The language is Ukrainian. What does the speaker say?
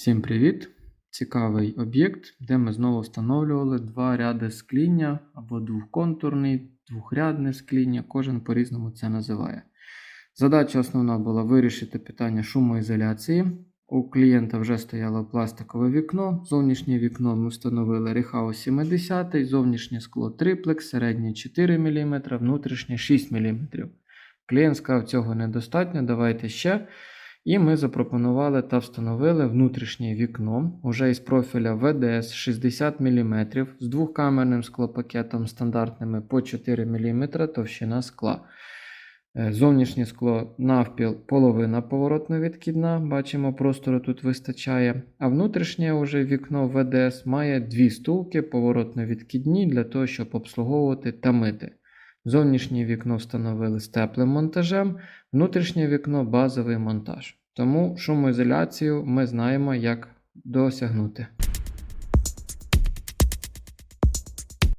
Всім привіт! Цікавий об'єкт, де ми знову встановлювали два ряди скління або двохконтурний, двохрядне скління, кожен по-різному це називає. Задача основна була вирішити питання шумоізоляції. У клієнта вже стояло пластикове вікно. Зовнішнє вікно ми встановили Рехау 70, зовнішнє скло триплекс, середнє 4 мм, внутрішнє 6 мм. Клієнт сказав, цього недостатньо, давайте ще. І ми запропонували та встановили внутрішнє вікно уже із профіля ВДС 60 мм з двохкамерним склопакетом стандартними по 4 мм товщина скла. Е, Зовнішнє скло навпіл половина поворотно-відкидна, бачимо, простору тут вистачає. А внутрішнє уже вікно ВДС має дві стулки поворотно-відкидні для того, щоб обслуговувати та мити. Зовнішнє вікно встановили з теплим монтажем, внутрішнє вікно базовий монтаж. Тому шумоізоляцію ми знаємо, як досягнути.